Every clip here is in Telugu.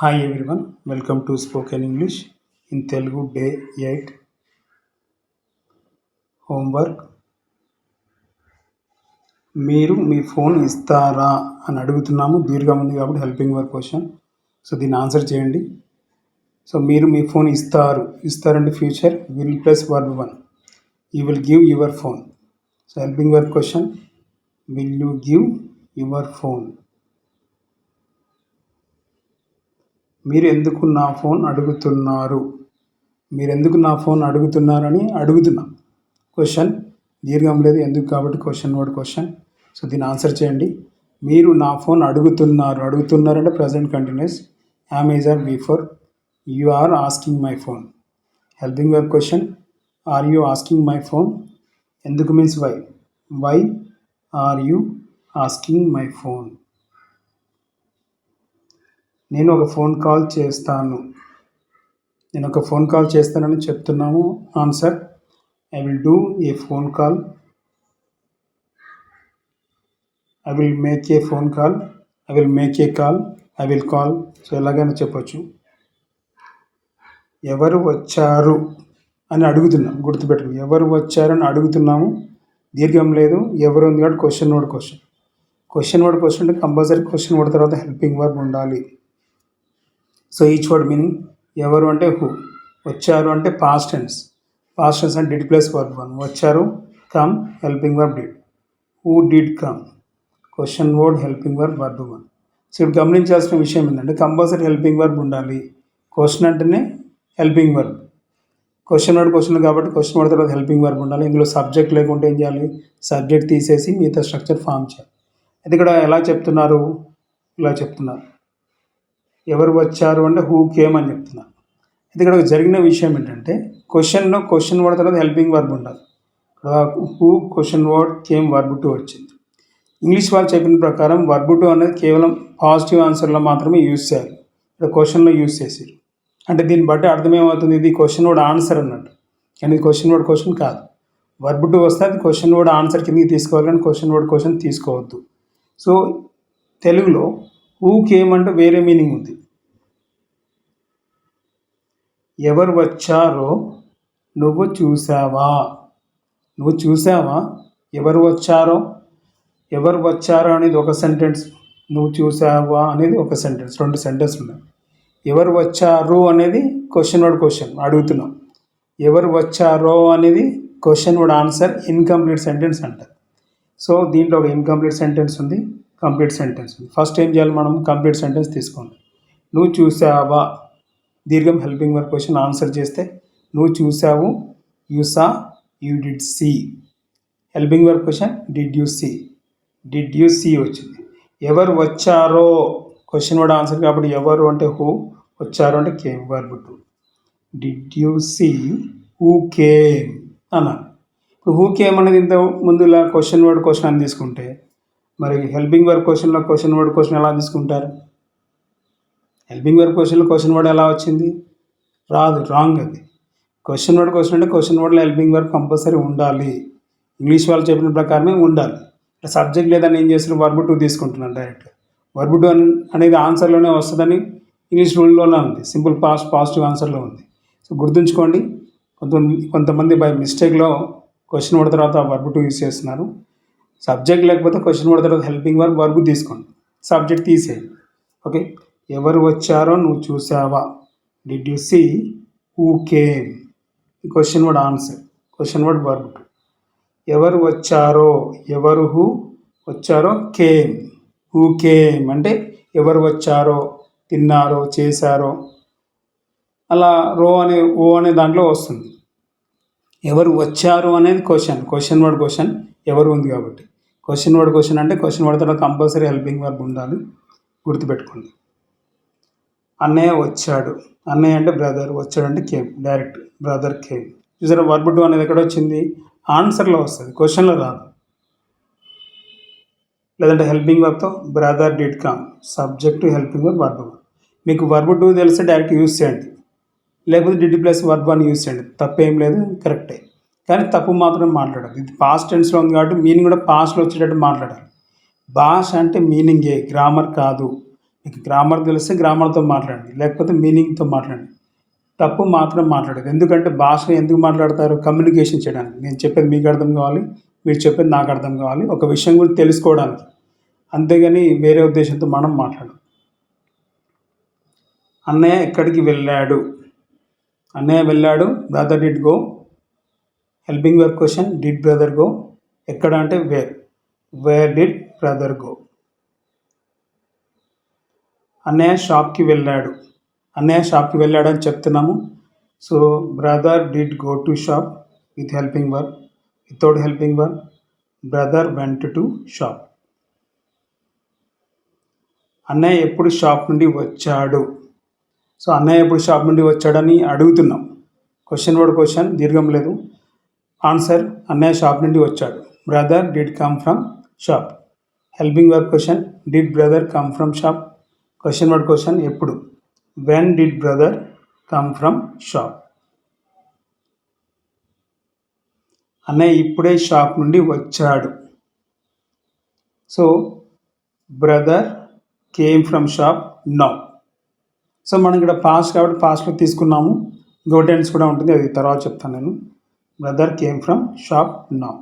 Hi everyone welcome to spoken English in Telugu day eight homework మీరు మీ ఫోన్ ఇస్తారా అని అడుగుతున్నాము. దీర్ఘం ఉంది కాబట్టి హెల్పింగ్ వర్క్ క్వశ్చన్ సో దీన్ని ఆన్సర్ చేయండి. సో మీరు మీ ఫోన్ ఇస్తారు. ఇస్తారంటే future will plus verb one you will give your phone so helping work question will you give your phone మీరు ఎందుకు నా ఫోన్ అడుగుతున్నారు? మీరు ఎందుకు నా ఫోన్ అడుగుతున్నారని అడుగుతున్నా. క్వశ్చన్ దీర్ఘం లేదు. ఎందుకు కాబట్టి క్వశ్చన్ వర్డ్ క్వశ్చన్ సో దీన్ని ఆన్సర్ చేయండి. మీరు నా ఫోన్ అడుగుతున్నారు. అడుగుతున్నారంటే present continuous Amazon before you are asking my phone helping your question are you asking my phone ఎందుకు means why why are you asking my phone నేను ఒక ఫోన్ కాల్ చేస్తాను. నేను ఒక ఫోన్ కాల్ చేస్తానని చెప్తున్నాము. Answer I will do a phone call I will make a phone call I will make a call I will call so ఎలాగైనా చెప్పచ్చు. ఎవరు వచ్చారు అని అడుగుతున్నాం. గుర్తుపెట్టుకుని ఎవరు వచ్చారని అడుగుతున్నాము. దీర్ఘం లేదు. ఎవరు ఉంది కాబట్టి question word question question word question అంటే కంపల్సరీ క్వశ్చన్ వర్డ్ తర్వాత హెల్పింగ్ వర్బ్ ఉండాలి. సో ఈచ్ వర్డ్ మీనింగ్ ఎవరు అంటే హూ వచ్చారు అంటే పాస్ట్ టెన్స్ పాస్ట్ టెన్స్ అంటే డిడ్ ప్లస్ వర్బ్ వన్ వచ్చారు come helping verb did who did come question word helping verb verb one so ఇప్పుడు గమనించాల్సిన విషయం ఏంటంటే కంపల్సరీ హెల్పింగ్ వర్బ్ ఉండాలి. క్వశ్చన్ అంటేనే helping verb question word question కాబట్టి క్వశ్చన్ వర్డ్ తర్వాత హెల్పింగ్ వర్బ్ ఉండాలి. ఇందులో సబ్జెక్ట్ లేకుంటే ఏం చేయాలి? సబ్జెక్ట్ తీసేసి మిగతా స్ట్రక్చర్ ఫామ్ చేయాలి. అయితే ఇక్కడ ఎలా చెప్తున్నారు? ఇలా చెప్తున్నారు. ఎవరు వచ్చారు అంటే హూ కేమ్ అని చెప్తున్నారు. అయితే ఇక్కడ జరిగిన విషయం ఏంటంటే క్వశ్చన్లో క్వశ్చన్ వర్డ్ తర్వాత హెల్పింగ్ వర్బ్ ఉండాలి. ఇక్కడ who question word came verb two వచ్చింది. ఇంగ్లీష్ వాళ్ళు చెప్పిన ప్రకారం వర్బ్ టూ అనేది కేవలం పాజిటివ్ ఆన్సర్లో మాత్రమే యూజ్ చేయాలి. ఇక్కడ క్వశ్చన్లో యూజ్ చేసారు అంటే దీన్ని బట్టి అర్థమేమవుతుంది? ఇది క్వశ్చన్ వర్డ్ ఆన్సర్ అన్నట్టు. కానీ ఇది క్వశ్చన్ వర్డ్ క్వశ్చన్ కాదు. వర్బ్ టూ వస్తే అది క్వశ్చన్ వర్డ్ ఆన్సర్ కిందకి తీసుకోవాలి కానీ క్వశ్చన్ వర్డ్ క్వశ్చన్ తీసుకోవద్దు. సో తెలుగులో ఊకేమంటే వేరే మీనింగ్ ఉంది. ఎవరు వచ్చారో నువ్వు చూసావా? నువ్వు చూసావా? ఎవరు వచ్చారో? ఎవరు వచ్చారో అనేది ఒక సెంటెన్స్ నువ్వు చూసావా అనేది ఒక సెంటెన్స్ రెండు సెంటెన్స్ ఉన్నాయి. ఎవరు వచ్చారు అనేది క్వశ్చన్ వర్డ్ క్వశ్చన్ అడుగుతున్నాం. ఎవరు వచ్చారో అనేది question word answer incomplete sentence అంటారు. సో దీంట్లో ఒక ఇన్కంప్లీట్ సెంటెన్స్ ఉంది కంప్లీట్ సెంటెన్స్ ఉంది. ఫస్ట్ ఏం చేయాలి మనం? కంప్లీట్ సెంటెన్స్ తీసుకోండి నువ్వు చూసావా? దీర్ఘం హెల్పింగ్ వర్క్ క్వశ్చన్ ఆన్సర్ చేస్తే నువ్వు చూసావు you saw you did see. Helping work question did you see? Did you see వచ్చింది. ఎవరు వచ్చారో? క్వశ్చన్ వర్డ్ ఆన్సర్ కాబట్టి ఎవరు అంటే హూ వచ్చారు అంటే came verb two. Did you see? Who came? అన్నారు ఇప్పుడు హూ కేమ్ అనేది ఇంత ముందులా క్వశ్చన్ వర్డ్ క్వశ్చన్ అని తీసుకుంటే మరి హెల్పింగ్ వర్క్ క్వశ్చన్లో క్వశ్చన్ వర్డ్ క్వశ్చన్ ఎలా తీసుకుంటారు? హెల్పింగ్ వర్క్ క్వశ్చన్లో క్వశ్చన్ వర్డ్ ఎలా వచ్చింది? రాదు రాంగ్ అది. క్వశ్చన్ వర్డ్ క్వశ్చన్ అంటే క్వశ్చన్ వర్డ్లో హెల్పింగ్ వర్క్ కంపల్సరీ ఉండాలి. ఇంగ్లీష్ వాళ్ళు చెప్పిన ప్రకారమే ఉండాలి. సబ్జెక్ట్ లేదని ఏం చేస్తున్నారు వర్బ్ టూ తీసుకుంటున్నాను డైరెక్ట్. వర్బ్ టూ అనేది ఆన్సర్లోనే వస్తుందని ఇంగ్లీష్ రూల్లోనే ఉంది. సింపుల్ పాస్ట్ పాజిటివ్ ఆన్సర్లో ఉంది. సో గుర్తుంచుకోండి కొంత కొంతమంది బై మిస్టేక్లో క్వశ్చన్ వర్డ్ తర్వాత వర్బ్ టూ యూస్ చేస్తున్నారు. సబ్జెక్ట్ లేకపోతే క్వశ్చన్ వర్డ్ తర్వాత హెల్పింగ్ వర్క్ వర్బ్ తీసుకోండి. సబ్జెక్ట్ తీసేయండి. ఓకే? ఎవరు వచ్చారో నువ్వు చూసావా did you see who came question word answer question word verb ఎవరు వచ్చారో ఎవరు హూ వచ్చారో కేమ్ హూ కేమ్ అంటే ఎవరు వచ్చారో తిన్నారో చేశారో. అలా రో అనే ఓ అనే దాంట్లో వస్తుంది. ఎవరు వచ్చారు అనేది క్వశ్చన్ క్వశ్చన్ వర్డ్ క్వశ్చన్ ఎవరు ఉంది కాబట్టి. క్వశ్చన్ వర్డ్ క్వశ్చన్ అంటే క్వశ్చన్ వర్డ్ తర్వాత కంపల్సరీ హెల్పింగ్ వర్బ్ ఉండాలి. గుర్తుపెట్టుకోండి. అన్నయ్య వచ్చాడు. అన్నయ్య అంటే బ్రదర్ వచ్చాడు అంటే కేమ్ డైరెక్ట్ బ్రదర్ కేమ్ చూసారా వర్బ్ టూ అనేది ఎక్కడ వచ్చింది? ఆన్సర్లో వస్తుంది క్వశ్చన్లో రాదు. లేదంటే హెల్పింగ్ వర్క్తో brother did come subject helping work verb మీకు వర్బ్ టూ తెలిస్తే డైరెక్ట్ యూస్ చేయండి. లేకపోతే డిడ్ ప్లస్ వర్బ్ అని యూస్ చేయండి. తప్పేం లేదు కరెక్టే కానీ తప్పు మాత్రం మాట్లాడాలి ఇది పాస్ట్ టెన్స్లో ఉంది కాబట్టి మీనింగ్ కూడా పాస్ట్లో వచ్చేటట్టు మాట్లాడాలి. భాష అంటే మీనింగే గ్రామర్ కాదు. మీకు గ్రామర్ తెలిస్తే గ్రామర్తో మాట్లాడండి లేకపోతే మీనింగ్తో మాట్లాడండి. తప్పు మాత్రం మాట్లాడదు ఎందుకంటే భాష ఎందుకు మాట్లాడతారు? కమ్యూనికేషన్ చేయడానికి. నేను చెప్పేది మీకు అర్థం కావాలి మీరు చెప్పేది నాకు అర్థం కావాలి ఒక విషయం గురించి తెలుసుకోవడానికి. అంతేగాని వేరే ఉద్దేశంతో మనం మాట్లాడం అన్నయ్య ఎక్కడికి వెళ్ళాడు? అన్నయ్య వెళ్ళాడు. Brother did go helping work question did brother go ఎక్కడ అంటే where where did brother go అన్నయ్య షాప్కి వెళ్ళాడు. అన్నయ్య షాప్కి వెళ్ళాడు అని చెప్తున్నాము. So brother did go to shop with helping work without helping work brother went to shop. అన్నయ్య ఎప్పుడు షాప్ నుండి వచ్చాడు? సో అన్నయ్య ఎప్పుడు షాప్ నుండి వచ్చాడని అడుగుతున్నాం. క్వశ్చన్ వర్డ్ క్వశ్చన్ దీర్ఘం లేదు. ఆన్సర్ అన్నయ్య షాప్ నుండి వచ్చాడు. Brother did come from shop. Helping work question did brother come from shop? Question word question ఎప్పుడు? When did brother come from shop అన్నయ్య ఇప్పుడే షాప్ నుండి వచ్చాడు. So brother came from shop now so మనం ఇక్కడ పాస్ట్ కాబట్టి పాస్ట్లో తీసుకున్నాము. గోటెన్స్ కూడా ఉంటుంది అది తర్వాత చెప్తాను నేను. Brother came from shop now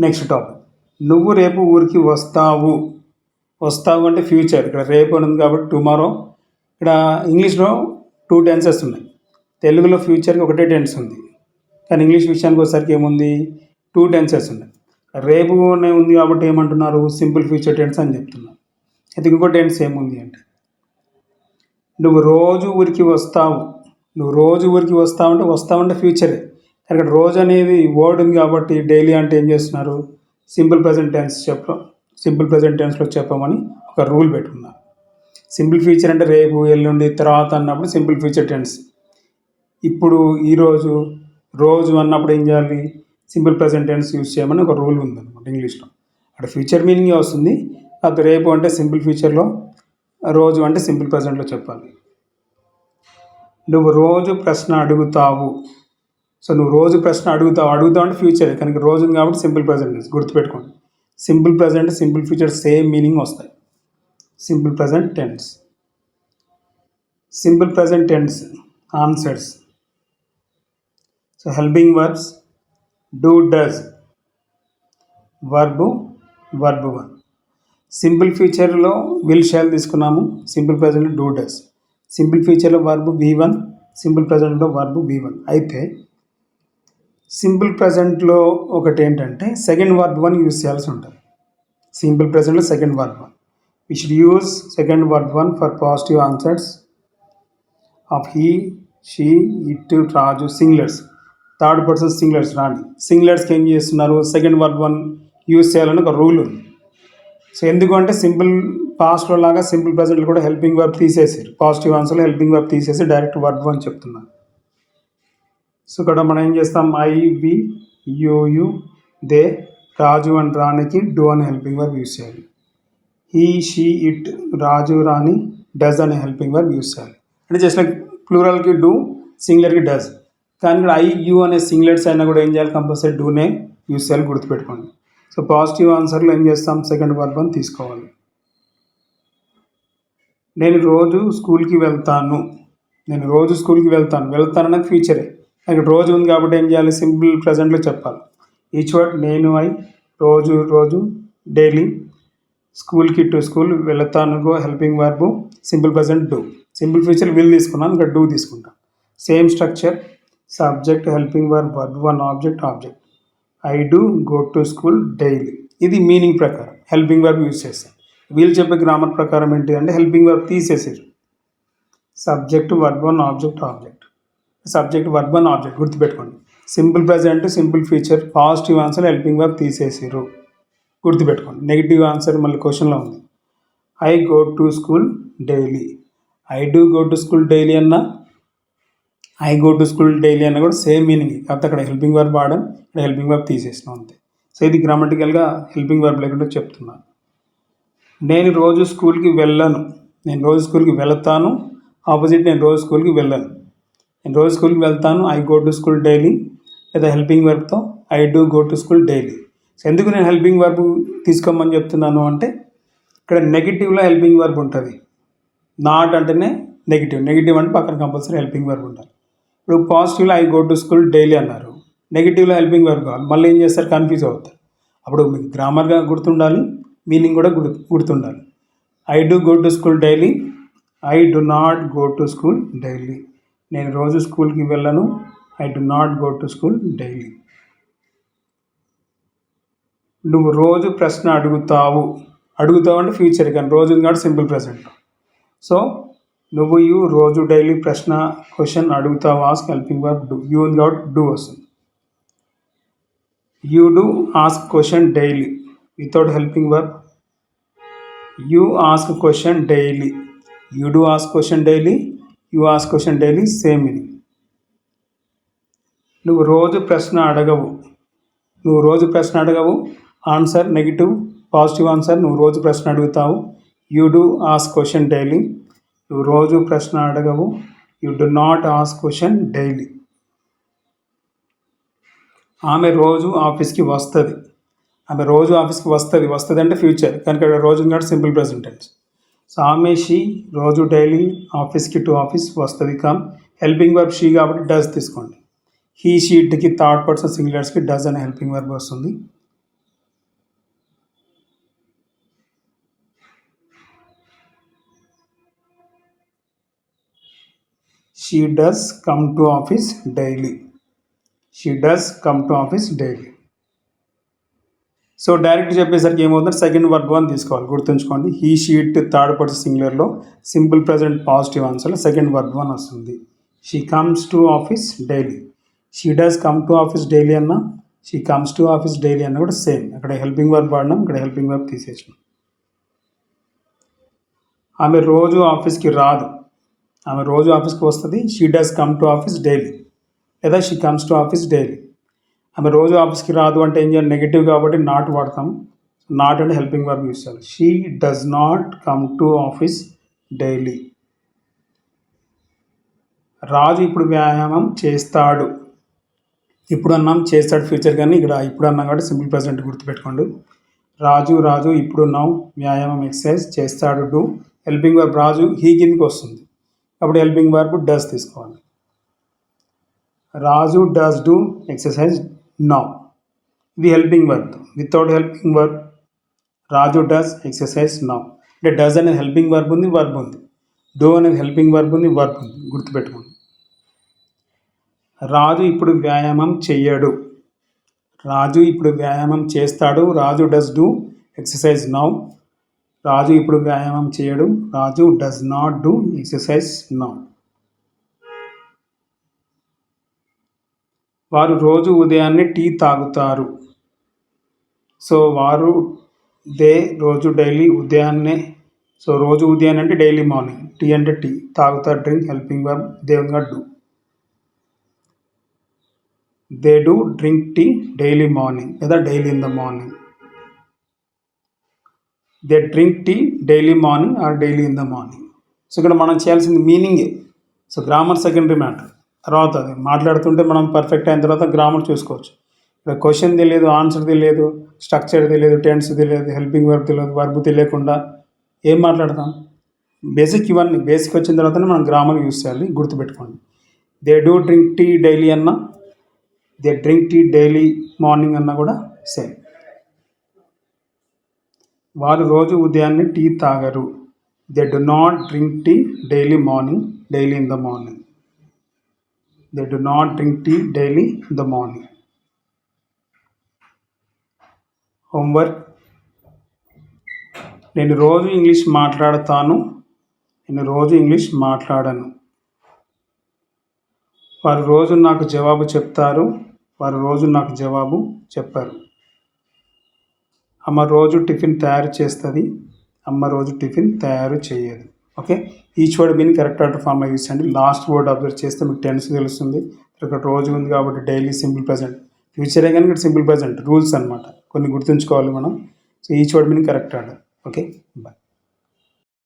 next topic నువ్వు రేపు ఊరికి వస్తావు. వస్తావు అంటే ఫ్యూచర్ ఇక్కడ రేపు ఉంది కాబట్టి టుమారో ఇక్కడ ఇంగ్లీష్లో టూ టెన్సెస్ ఉన్నాయి. తెలుగులో ఫ్యూచర్కి ఒకటే టెన్స్ ఉంది. కానీ ఇంగ్లీష్ విషయానికి వచ్చేసరికి ఏముంది? టూ టెన్సెస్ ఉన్నాయి. రేపు అనే ఉంది కాబట్టి ఏమంటున్నారు? సింపుల్ ఫ్యూచర్ టెన్స్ అని చెప్తున్నారు. అయితే ఇంకో టెన్స్ ఏముంది అంటే నువ్వు రోజు ఊరికి వస్తావు. నువ్వు రోజు ఊరికి వస్తావు అంటే వస్తావు అంటే ఫ్యూచరే కానీ ఇక్కడ రోజు అనేది వర్డ్ ఉంది కాబట్టి డైలీ అంటే ఏం చేస్తున్నారు? సింపుల్ ప్రజెంట్ టెన్స్ చెప్పడం. సింపుల్ ప్రజెంట్ టెన్స్లో చెప్పమని ఒక రూల్ పెట్టుకున్నాను. సింపుల్ ఫ్యూచర్ అంటే రేపు ఎల్లుండి తర్వాత అన్నప్పుడు సింపుల్ ఫ్యూచర్ టెన్స్. ఇప్పుడు ఈరోజు రోజు అన్నప్పుడు ఏం చేయాలి? సింపుల్ ప్రజెంట్ టెన్స్ యూజ్ చేయమని ఒక రూల్ ఉందన్నమాట ఇంగ్లీష్లో. అక్కడ ఫ్యూచర్ మీనింగ్ వస్తుంది? అది రేపు అంటే సింపుల్ ఫ్యూచర్లో రోజు అంటే సింపుల్ ప్రజెంట్లో చెప్పాలి. నువ్వు రోజు ప్రశ్న అడుగుతావు. సో నువ్వు రోజు ప్రశ్న అడుగుతావు. అడుగుతావు అంటే ఫ్యూచర్. కనుక రోజు కాబట్టి సింపుల్ ప్రజెంట్ గుర్తుపెట్టుకోండి. Simple present simple future same meaning వస్తాయి. Simple present tense. Simple present tense answers. So helping verbs do does verb verb one simple ఫ్యూచర్లో విల్ షాల్ తీసుకున్నాము. Simple present do does simple ఫ్యూచర్లో వర్బు బీ వన్ సింపుల్ ప్రజెంట్లో వర్బు బీ వన్ అయితే సింపుల్ ప్రజెంట్లో ఒకటి ఏంటంటే సెకండ్ వర్బ్ వన్ యూజ్ చేయాల్సి ఉంటుంది. Simple ప్రజెంట్లో second verb one. We should use second verb one for positive answers of he she it Raju singulars third person singulars రాండి సింగ్లర్స్కి ఏం చేస్తున్నారు? సెకండ్ వర్బ్ వన్ యూజ్ చేయాలని ఒక రూల్ ఉంది. సో ఎందుకు అంటే సింపుల్ పాస్ట్లో లాగా సింపుల్ ప్రజెంట్లో కూడా హెల్పింగ్ వర్బ్ తీసేసారు. పాజిటివ్ ఆన్సర్లో హెల్పింగ్ వర్బ్ తీసేసి డైరెక్ట్ వర్బ్ వన్ చెప్తున్నారు. సో ఇక్కడ మనం ఏం చేస్తాం? I we you they Raju and రాణికి డూ అని హెల్పింగ్ వర్బ్ యూస్ చేయాలి. He she it Raju Rani does అనే హెల్పింగ్ వర్బ్ యూస్ చేయాలి. అంటే జస్ట్ లైక్ ప్లూరల్కి డూ సింగులర్కి డజ్ కానీ ఇక్కడ ఐ యూ అనే సింగులర్స్ అయినా కూడా ఏం చేయాలి? కంపల్సరీ డూనే యూస్ చేయాలి గుర్తుపెట్టుకోండి. సో పాజిటివ్ ఆన్సర్లో ఏం చేస్తాం? సెకండ్ వర్బ్ అని తీసుకోవాలి. నేను రోజు స్కూల్కి వెళ్తాను. నేను రోజు స్కూల్కి వెళ్తాను. వెళ్తాను అనేది ఫ్యూచరే. ఇక్కడ రోజు ఉంది కాబట్టి ఏం చేయాలి? సింపుల్ ప్రజెంట్లో చెప్పాలి. ఈచ్ వర్డ్ నేను ఐ రోజు రోజు డైలీ స్కూల్కి టు స్కూల్ వెళ్తాను go helping verb simple present do. Simple future will తీసుకున్నాం ఇంకా డూ తీసుకుంటాం. Same structure subject helping verb verb one object object. I do go to school daily. ఇది మీనింగ్ ప్రకారం. హెల్పింగ్ వర్బ్ యూజ్ చేస్తాం. వీళ్ళు చెప్పే గ్రామర్ ప్రకారం ఏంటి అంటే హెల్పింగ్ వర్బ్ తీసేసారు subject verb one object object. Subject verb and object గుర్తుపెట్టుకోండి. Simple present simple future positive answer helping verb తీసేసారు గుర్తుపెట్టుకోండి. నెగిటివ్ ఆన్సర్ మళ్ళీ క్వశ్చన్లో ఉంది. I go to school daily. I do go to school daily అన్నా? I go to school daily అన్న కూడా సేమ్ మీనింగ్. కాకపోతే అక్కడ హెల్పింగ్ వర్బ్ వాడడం ఇక్కడ హెల్పింగ్ వర్బ్ తీసేసినాం అంతే. సో ఇది గ్రామటికల్గా హెల్పింగ్ వర్బ్ లేకుండా చెప్తున్నాను నేను రోజు స్కూల్కి వెళ్ళను. నేను రోజు స్కూల్కి వెళతాను. ఆపోజిట్ నేను రోజు స్కూల్కి వెళ్ళను. నేను రోజు స్కూల్కి వెళ్తాను. I go to school daily. లేదా helping వర్బ్తో I do go to school daily. So ఎందుకు నేను హెల్పింగ్ వర్బ్ తీసుకోమని చెప్తున్నాను అంటే ఇక్కడ నెగిటివ్లో హెల్పింగ్ వర్బ్ ఉంటుంది. నాట్ అంటేనే నెగిటివ్. నెగిటివ్ అంటే పక్కన కంపల్సరీ హెల్పింగ్ వర్బ్ ఉండాలి ఇప్పుడు పాజిటివ్లో I go to school daily అన్నారు. నెగిటివ్లో హెల్పింగ్ వర్బ్ కావాలి. మళ్ళీ ఏం చేస్తారు? కన్ఫ్యూజ్ అవుతారు. అప్పుడు మీకు గ్రామర్గా గుర్తుండాలి. మీనింగ్ కూడా గుర్తు గుర్తుండాలి. I do go to school daily. I do not go to school daily. నేను రోజు స్కూల్కి వెళ్ళను. I do not go to school daily. నువ్వు రోజు ప్రశ్న అడుగుతావు. అడుగుతావు అంటే ఫ్యూచర్ కానీ రోజు కాబట్టి సింపుల్ ప్రెసెంట్ సో నువ్వు యూ రోజు డైలీ ప్రశ్న క్వశ్చన్ అడుగుతావు ask helping verb do. You ఉంది డూ వస్తుంది. You do ask question daily without helping verb. You ask question daily. You do ask question daily. You ask question daily same ఇది. నువ్వు రోజు ప్రశ్న అడగవు. నువ్వు రోజు ప్రశ్న అడగవు. ఆన్సర్ నెగిటివ్ పాజిటివ్ ఆన్సర్ నువ్వు రోజు ప్రశ్న అడుగుతావు. You do ask question daily నువ్వు రోజు ప్రశ్న అడగవు. You do not ask question daily ఆమె రోజు ఆఫీస్కి వస్తుంది. ఆమె రోజు ఆఫీస్కి వస్తుంది. వస్తుంది అంటే ఫ్యూచర్ కనుక రోజు కాబట్టి సింపుల్ ప్రెసెంటెన్స్ ఆమె షీ రోజు డైలీ ఆఫీస్కి టు ఆఫీస్ వస్తుంది. కమ్ హెల్పింగ్ వర్బ్ షీ కాబట్టి డస్ తీసుకోండి. హీ షీట్కి థర్డ్ పర్సన్ సింగులర్స్కి డస్ అనే హెల్పింగ్ వర్బ్ వస్తుంది. She does come to office daily. She does come to office daily. So direct చెప్పేసరికి ఏమవుతుంది సెకండ్ వర్బ్ అని తీసుకోవాలి. గుర్తుంచుకోండి. He she it third person సింగులర్లో simple present positive ఆన్సర్లో సెకండ్ వర్బ్ వన్ వస్తుంది. She comes to office daily she does come to office daily అన్న she comes to office daily అన్న కూడా సేమ్ అక్కడ హెల్పింగ్ వర్బ్ వాడినాం ఇక్కడ హెల్పింగ్ వర్బ్ తీసేసినాం. ఆమె రోజు ఆఫీస్కి రాదు. ఆమె రోజు ఆఫీస్కి వస్తుంది. She does come to office daily లేదా she comes to office daily ఆమె రోజు ఆఫీస్కి రాదు అంటే ఏం చేయాలి? నెగిటివ్ కాబట్టి నాట్ వాడతాం. నాట్ అంటే హెల్పింగ్ వర్క్ యూస్ చేయాలి. She does not come to office daily Raju ఇప్పుడు వ్యాయామం చేస్తాడు. ఇప్పుడు అన్నాం చేస్తాడు ఫ్యూచర్ కానీ ఇక్కడ ఇప్పుడు అన్నాం కాబట్టి సింపుల్ ప్రెసెంట్ గుర్తుపెట్టుకోండి. రాజు రాజు ఇప్పుడు ఉన్నాం వ్యాయామం ఎక్సర్సైజ్ చేస్తాడు do helping verb Raju he కిందకి వస్తుంది. అప్పుడు హెల్పింగ్ వర్బ్ డస్ తీసుకోవాలి. Raju does do exercise now ఇది helping work without helping work Raju does exercise now అంటే డస్ అనేది హెల్పింగ్ వర్బ్ ఉంది వర్బ్ ఉంది. డో అనేది హెల్పింగ్ వర్బ్ ఉంది వర్బ్ ఉంది. గుర్తుపెట్టుకోండి. రాజు ఇప్పుడు వ్యాయామం చెయ్యడు. రాజు ఇప్పుడు వ్యాయామం చేస్తాడు. Raju does do exercise now Raju ఇప్పుడు వ్యాయామం చేయడు Raju does not do exercise now వారు రోజు ఉదయాన్నే టీ తాగుతారు. సో వారు దే రోజు డైలీ ఉదయాన్నే సో రోజు ఉదయాన్నే అంటే డైలీ మార్నింగ్. టీ అంటే టీ. తాగుతారు drink helping verb దేవంగా do. They do drink tea daily morning లేదా daily in the morning. They drink tea daily morning or daily in the morning. So ఇక్కడ మనం చేయాల్సింది మీనింగే. So grammar secondary matter. తర్వాత అది మాట్లాడుతుంటే మనం పర్ఫెక్ట్ అయిన తర్వాత గ్రామర్ చూసుకోవచ్చు. ఇక్కడ క్వశ్చన్ తెలియదు ఆన్సర్ తెలియదు స్ట్రక్చర్ తెలియదు టెన్స్ తెలియదు హెల్పింగ్ వర్బ్ తెలియదు వర్బ్ తెలియకుండా ఏం మాట్లాడతాం? బేసిక్ ఇవన్నీ బేసిక్ వచ్చిన తర్వాతనే మనం గ్రామర్ యూస్ చేయాలి గుర్తుపెట్టుకోండి. They do drink tea daily అన్నా they drink tea daily morning అన్నా కూడా సేమ్ వారు రోజు ఉదయాన్నే టీ తాగరు. They do not drink tea daily morning daily in the morning they do not drink tea daily in the morning homework నేను రోజు ఇంగ్లీష్ మాట్లాడతాను. నేను రోజు ఇంగ్లీష్ మాట్లాడను. వారు రోజు నాకు జవాబు చెప్తారు. వారు రోజు నాకు జవాబు చెప్పారు. అమ్మ రోజు టిఫిన్ తయారు చేస్తుంది. అమ్మ రోజు టిఫిన్ తయారు చేయదు. Okay? Each word mean correct order ఫామ్లో యూస్ చేయండి. లాస్ట్ వర్డ్ అబ్జర్వ్ చేస్తే మీకు టెన్స్ తెలుస్తుంది. ఇక్కడ రోజు ఉంది కాబట్టి డైలీ సింపుల్ ప్రజెంట్. ఫ్యూచరే కానీ ఇక్కడ సింపుల్ ప్రజెంట్ రూల్స్ అనమాట కొన్ని గుర్తుంచుకోవాలి మనం. So each word mean correct order. Okay? Bye.